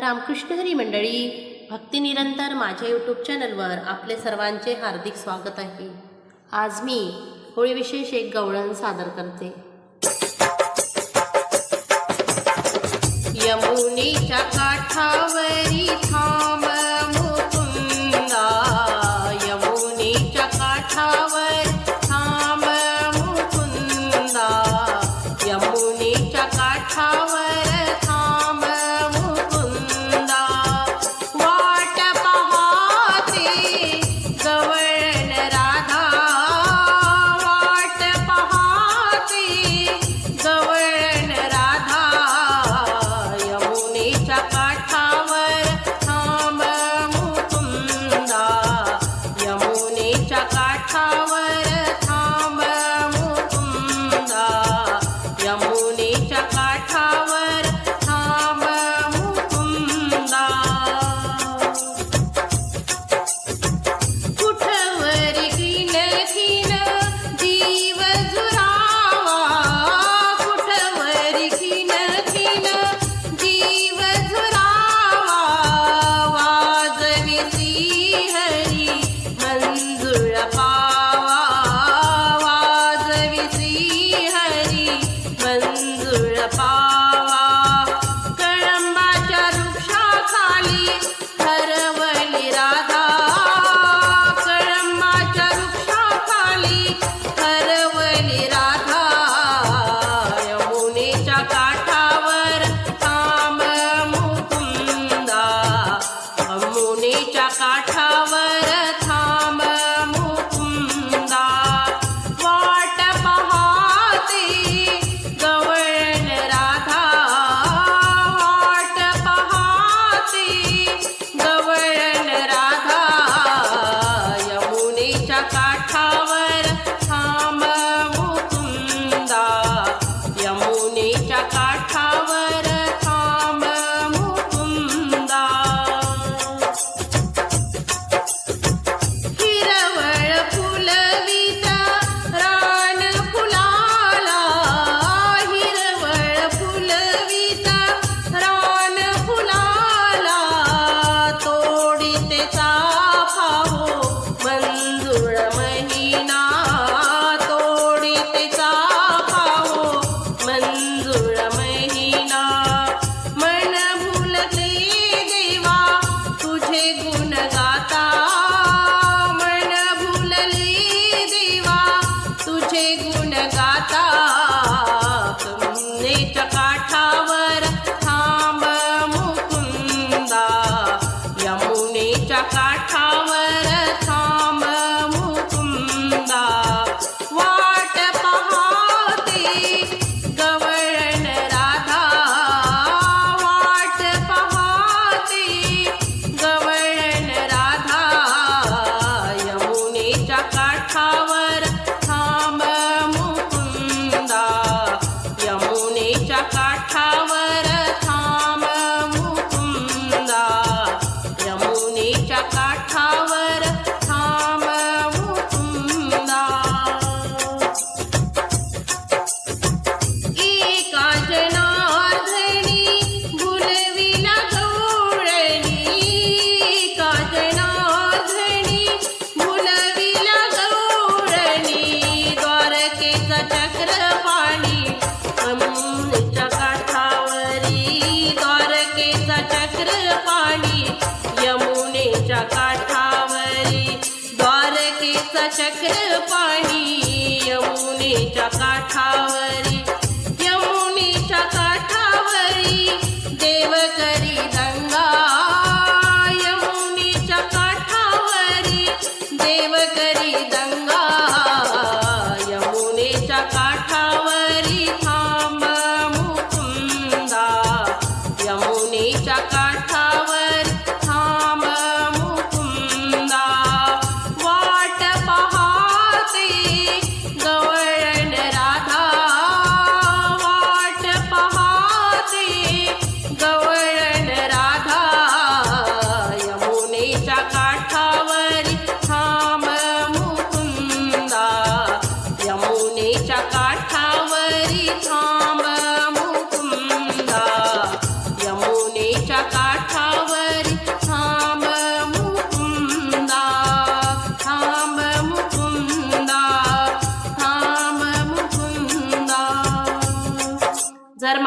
रामकृष्ण हरी मंडळी भक्तिनिरंतर माझ्या यूट्यूब चॅनलवर आपले सर्वांचे हार्दिक स्वागत आहे. आज मी होळीविशेष एक गवळण सादर करते. यमुनीच्या काठावरी थांब how चक्र पाणी यमुनेच्या काठावरी.